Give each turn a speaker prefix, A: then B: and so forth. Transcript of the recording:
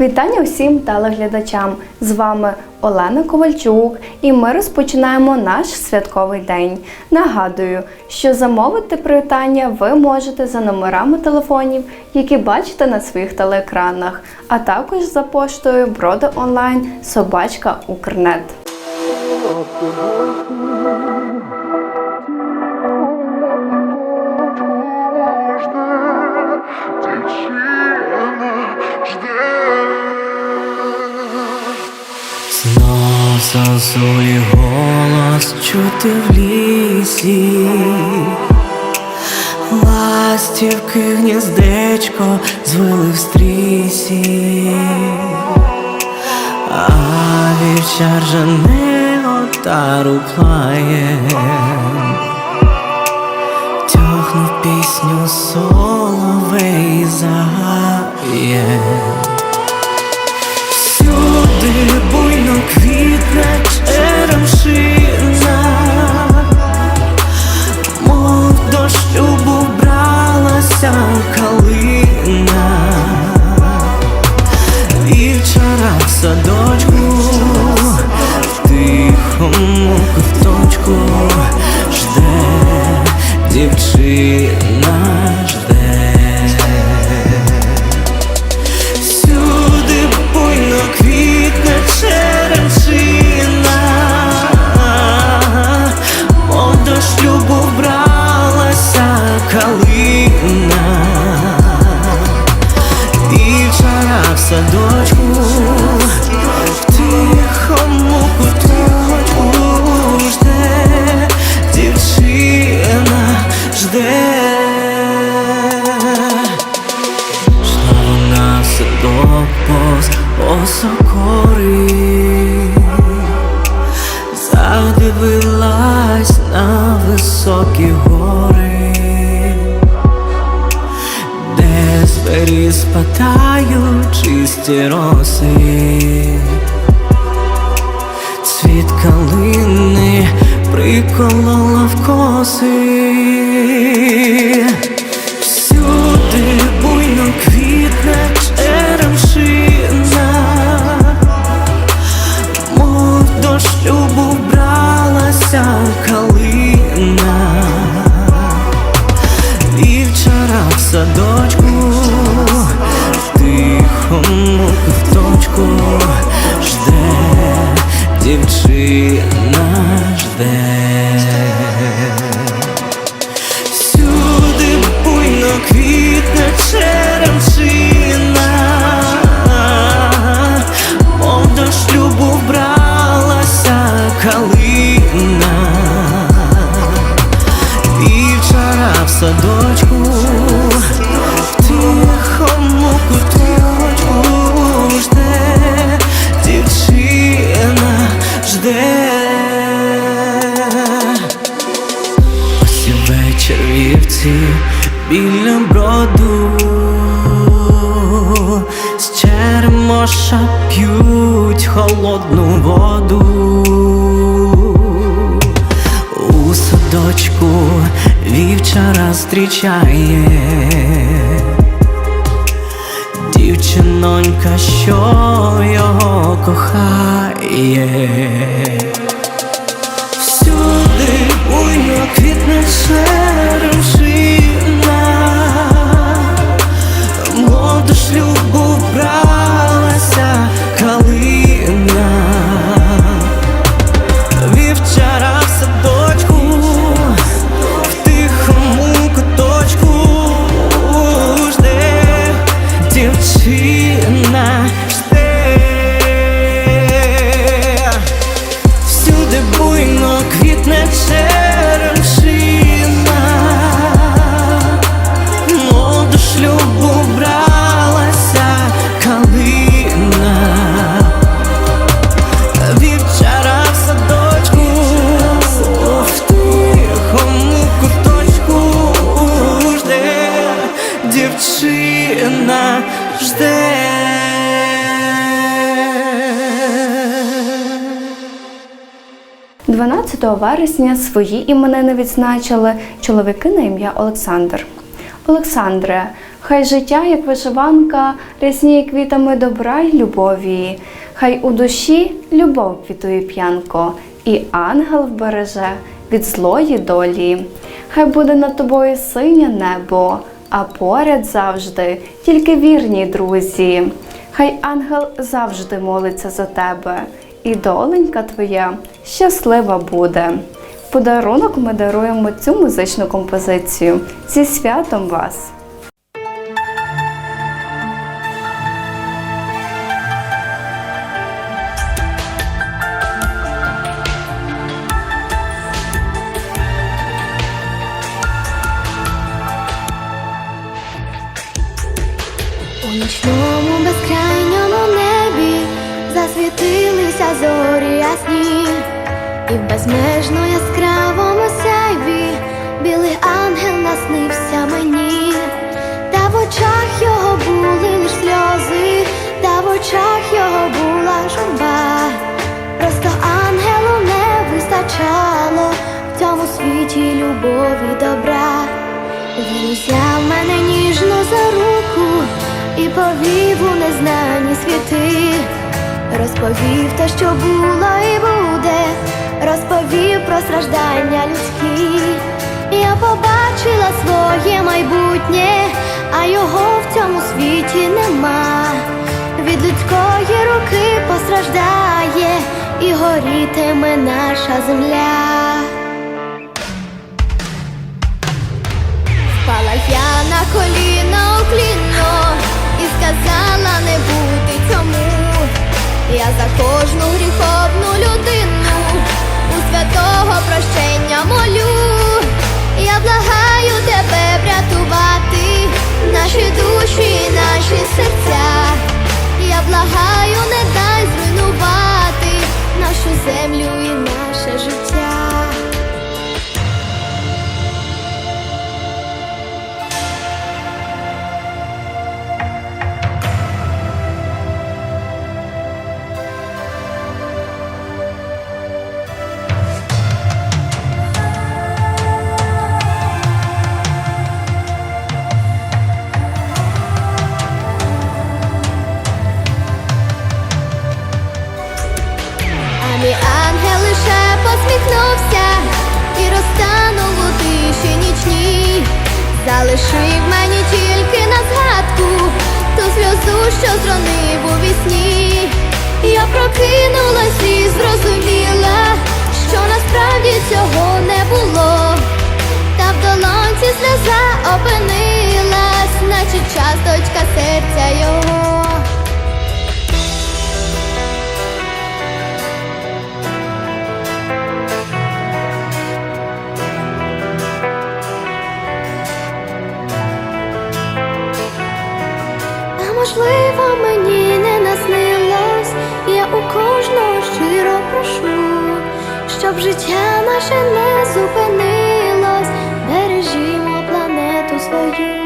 A: Вітання усім телеглядачам! З вами Олена Ковальчук, і ми розпочинаємо наш святковий день. Нагадую, що замовити привітання ви можете за номерами телефонів, які бачите на своїх телеекранах, а також за поштою Броди онлайн собачка Укрнет.
B: Знов голос чути в лісі, ластівки гніздечко звили в стрісі, а вівчар жене отару плає, тягнув пісню соловей загає. Де спадають чисті роси. Цвіт калини приколола в коси. Дівчина жде. Всюди буйно квітне черемшина, мов до шлюбу вбралася калина, вівчара в садочку, вівці біля броду з черемоша п'ють холодну воду. У садочку вівчара зустрічає дівчинонька, що його кохає. Всюди буйно квітне черемшина, мов
A: 12 вересня свої іменини відзначили чоловіки на ім'я Олександр. Олександре, Хай життя, як вишиванка, рясніє квітами добра й любові. Хай у душі любов квітує п'янко, і ангел вбереже від злої долі. Хай буде над тобою синє небо, а поряд завжди тільки вірні друзі. Хай ангел завжди молиться за тебе, і доленька твоя щаслива буде. Подарунок ми даруємо цю музичну композицію. Зі святом вас!
C: У нічному безкрайньому небі засвітилися зорі безмежно яскравому сяйві білий ангел наснився мені, та в очах його були лиш сльози, та в очах його була журба. Просто ангелу не вистачало в цьому світі любові добра. Він узяв мене ніжно за руку і повів у незнані світи, розповів те, що було і буде, розповів про страждання людські. Я побачила своє майбутнє, а його в цьому світі нема. Від людської руки постраждає і горітиме наша земля. Кожну гріховну людину у святого прощення молю. Я благаю тебе врятувати наші душі, і наші серця. Я благаю, не дай зруйнувати нашу землю Залишив мені тільки на згадку ту сльозу, що зронив у вісні. Я прокинулась і зрозуміла, що насправді цього не було. Та в долонці сльоза опинилась, наче часточка серця його. Прошу, щоб життя наше не зупинилось, бережімо планету свою.